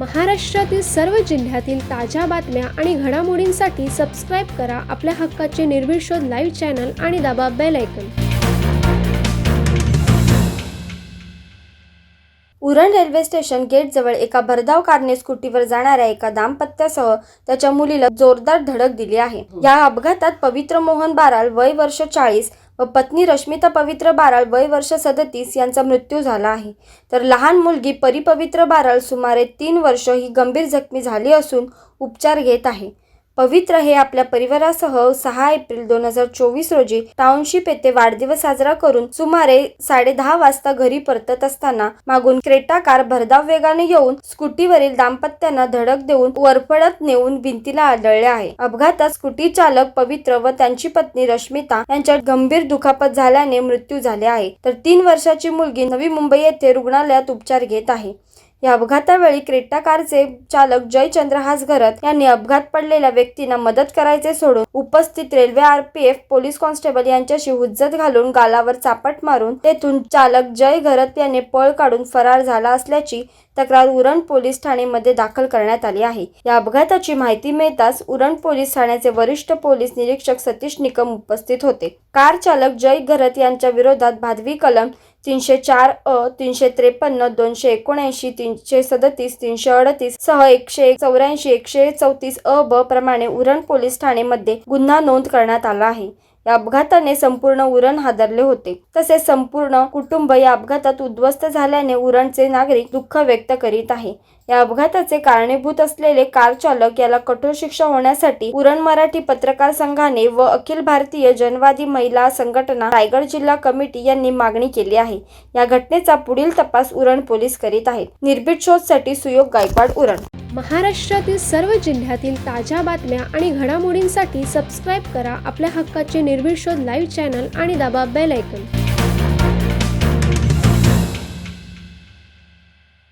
महाराष्ट्रातील सर्व जिल्ह्यातील ताज्या बातम्या आणि घडामोडींसाठी सबस्क्राईब करा आपल्या हक्काचे निर्भीड शोध लाईव्ह चॅनल आणि दाबा बेल ऐकन उरण रेल्वे स्टेशन गेटजवळ एका भरधाव कारने स्कूटीवर जाणाऱ्या एका दाम्पत्यासह त्याच्या मुलीला जोरदार धडक दिली आहे. या अपघातात पवित्र मोहन बाराल वय वर्ष चाळीस व पत्नी रश्मिता पवित्र बाराळ वय वर्ष सदतीस यांचा मृत्यू झाला आहे. तर लहान मुलगी परिपवित्र बाराळ सुमारे तीन वर्ष ही गंभीर जखमी झाली असून उपचार घेत आहे. पवित्र हे आपल्या परिवारासह सहा एप्रिल दोन हजार चोवीस रोजी टाउनशिप येथे वाढदिवस साजरा करून सुमारे साडेदहा वाजता घरी परतत असताना मागून क्रेटा कार भरधाव वेगाने येऊन स्कूटीवरील दाम्पत्यांना धडक देऊन वरफडत नेऊन भिंतीला आदळले आहे. अपघातात स्कूटी चालक पवित्र व त्यांची पत्नी रश्मिता यांच्यात गंभीर दुखापत झाल्याने मृत्यू झाले आहे. तर तीन वर्षाची मुलगी नवी मुंबई येथे रुग्णालयात उपचार घेत आहे. या अपघातावेळी क्रेटा कारचे चालक जयचंद्र हासघरत यांनी अपघात पडलेल्या व्यक्तींना मदत करायचे सोडून उपस्थित रेल्वे आरपीएफ पोलीस कॉन्स्टेबल यांच्याशी हुज्जत घालून गालावर चापट मारून तेथून चालक जय घरत याने पळ काढून फरार झाला असल्याची तक्रार उरण पोलीस ठाणेमध्ये दाखल करण्यात आली आहे. या अपघाताची माहिती मिळताच उरण पोलीस ठाण्याचे वरिष्ठ पोलीस निरीक्षक सतीश निकम उपस्थित होते. कार चालक जय घरत यांच्या विरोधात भादवी कलम तीनशे चार अ तीनशे त्रेपन्न दोनशे एकोणऐंशी तीनशे सदतीस तीनशे अडतीस सह एकशे चौऱ्याऐंशी एकशे चौतीस अ ब प्रमाणे उरण पोलीस ठाणेमध्ये गुन्हा नोंद करण्यात आला आहे. या अपघाताने संपूर्ण उरण हादरले होते. तसेच संपूर्ण कुटुंब या अपघातात उद्ध्वस्त झाल्याने उरणचे नागरिक दुःख व्यक्त करीत आहे. या अपघाताचे कारणीभूत असलेले कार चालक याला कठोर शिक्षा होण्यासाठी उरण मराठी पत्रकार संघाने व अखिल भारतीय जनवादी महिला संघटना रायगड जिल्हा कमिटी यांनी मागणी केली आहे. या घटनेचा पुढील तपास उरण पोलीस करीत आहेत. निर्भीड शोधसाठी सुयोग गायकवाड उरण. महाराष्ट्रातील सर्व जिल्ह्यातील ताज्या बातम्या आणि घडामोडींसाठी सबस्क्राईब करा आपल्या हक्काचे निर्भीड शोध लाईव्ह चॅनल आणि दाबा बेल ऐकन